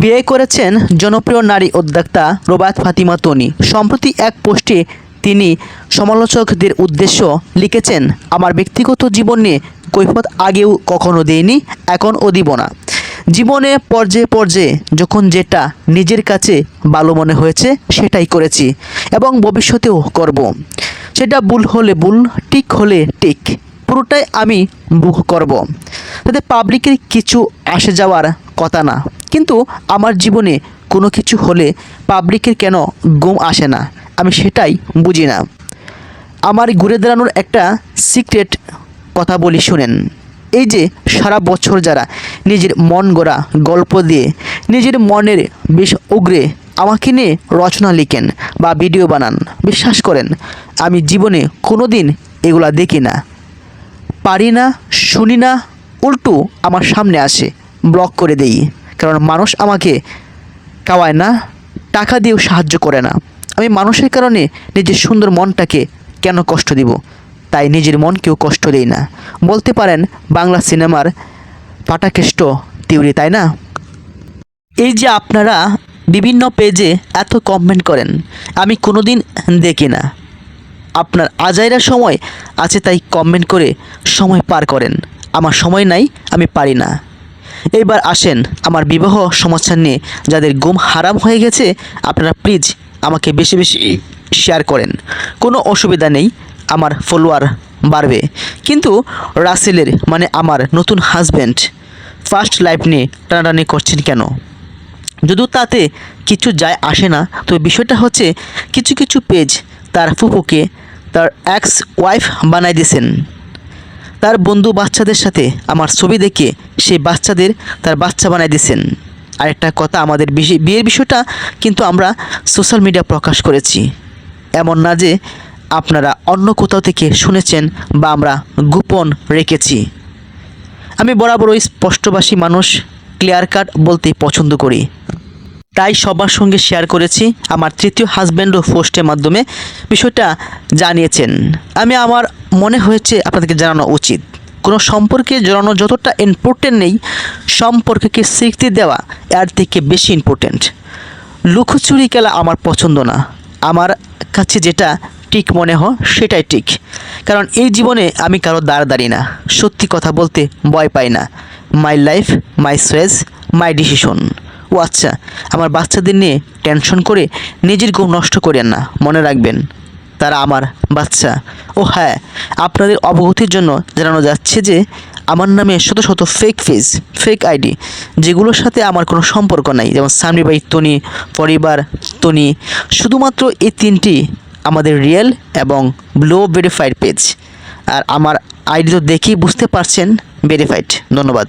বিয়ে করেছেন জনপ্রিয় নারী উদ্যোক্তা রোবাত ফাতিমা তনি। সম্প্রতি এক পোস্টে তিনি সমালোচকদের উদ্দেশ্য লিখেছেন, আমার ব্যক্তিগত জীবন নিয়ে কৈফত আগেও কখনো দেইনি এখনও দিব না। জীবনে পর্যায়ে পর্যায়ে যখন যেটা নিজের কাছে ভালো মনে হয়েছে, সেটাই করেছি এবং ভবিষ্যতেও করব। সেটা ভুল হলে ভুল, ঠিক হলে ঠিক। পুরোটাই আমি বুক করব। তাতে পাবলিকের কিছু আসে যাওয়ার কথা না। কিন্তু আমার জীবনে কোনো কিছু হলে পাবলিকের কেন ঘুম আসে না? আমি সেটাই বুঝি না। আমার ঘুরে দাঁড়ানোর একটা সিক্রেট কথা বলি শুনেন। এই যে সারা বছর যারা নিজের মন গড়া গল্প দিয়ে, নিজের মনের বেশ উগরে আমাকে নিয়ে রচনা লিখেন বা ভিডিও বানান, বিশ্বাস করেন, আমি জীবনে কোনো দিন এগুলা দেখি না। পারি না, শুনি না, উল্টো আমার সামনে আসে ব্লক করে দেই। কারণ মানুষ আমাকে কাওয়ায় না, টাকা দিয়েও সাহায্য করে না। আমি মানুষের কারণে নিজের সুন্দর মনটাকে কেন কষ্ট দিব? তাই নিজের মনকেও কষ্ট দেই না। বলতে পারেন, বাংলা সিনেমার পাটাকেষ্ট তিউরি তাই না? এই যে আপনারা বিভিন্ন পেজে এত কমেন্ট করেন, আমি কোনোদিন দেখি না। আপনার আজাইরা সময় আছে তাই কমেন্ট করে সময় পার করেন। আমার সময় নাই, আমি পারি না। এইবার আসেন আমার বিবাহ সমস্যা নিয়ে। যাদের গুম হারাম হয়ে গেছে, আপনারা প্লিজ আমাকে বেশি বেশি শেয়ার করেন। কোনো অসুবিধা নেই, আমার ফলোয়ার বাড়বে। কিন্তু রাসেলের মানে আমার নতুন হাজব্যান্ড ফার্স্ট লাইফ নিয়ে টানাটানি করছেন কেন? যদিও তাতে কিছু যায় আসে না তো বিষয়টা হচ্ছে কিছু কিছু পেজ তার ফুপুকে তার এক্স ওয়াইফ বানাই দিয়েছেন। তার বন্ধু বাচ্চাদের সাথে আমার ছবি দেখে সেই বাচ্চাদের তার বাচ্চা বানাই দিয়েছেন। আরেকটা কথা, আমাদের বিয়ের বিষয়টা কিন্তু আমরা সোশ্যাল মিডিয়া প্রকাশ করেছি। এমন না যে আপনারা অন্য কোথাও থেকে শুনেছেন বা আমরা গোপন রেখেছি। আমি বরাবরই স্পষ্টবাসী মানুষ ক্লিয়ার কাট বলতে পছন্দ করি। তাই সবার সঙ্গে শেয়ার করেছি আমার তৃতীয় হাজব্যান্ডও পোস্টের মাধ্যমে বিষয়টা জানিয়েছেন। আমি আমার মনে হয়েছে আপনাদেরকে জানানো উচিত। কোনো সম্পর্কে জড়ানো যতটা ইম্পর্টেন্ট নেই, সম্পর্ককে স্বীকৃতি দেওয়া এর থেকে বেশি ইম্পর্টেন্ট লুকোচুরি খেলা আমার পছন্দ না। আমার কাছে যেটা ঠিক মনে হয়, সেটাই ঠিক। কারণ এই জীবনে আমি কারও দাঁড় দাঁড়ি না। সত্যি কথা বলতে ভয় পাই না। My life my choice my decision ও আচ্ছা আমার বাচ্চাদের নিয়ে টেনশন করে নিজের ঘুম নষ্ট করেন না, মনে রাখবেন। তারা আমার বাচ্চা। ও হ্যাঁ আপনাদের অবগতির জন্য জানানো যাচ্ছে যে আমার নামে শত শত ফেক ফেজ ফেক আইডি যেগুলোর সাথে আমার কোনো সম্পর্ক নাই, যেমন সামরি বাই তনি, পরিবার, তনি। শুধুমাত্র এই তিনটি আমাদের রিয়েল এবং ব্লো ভেরিফাইড পেজ আর আমার আইডি তো দেখেই বুঝতে পারছেন ভেরিফাইড ধন্যবাদ।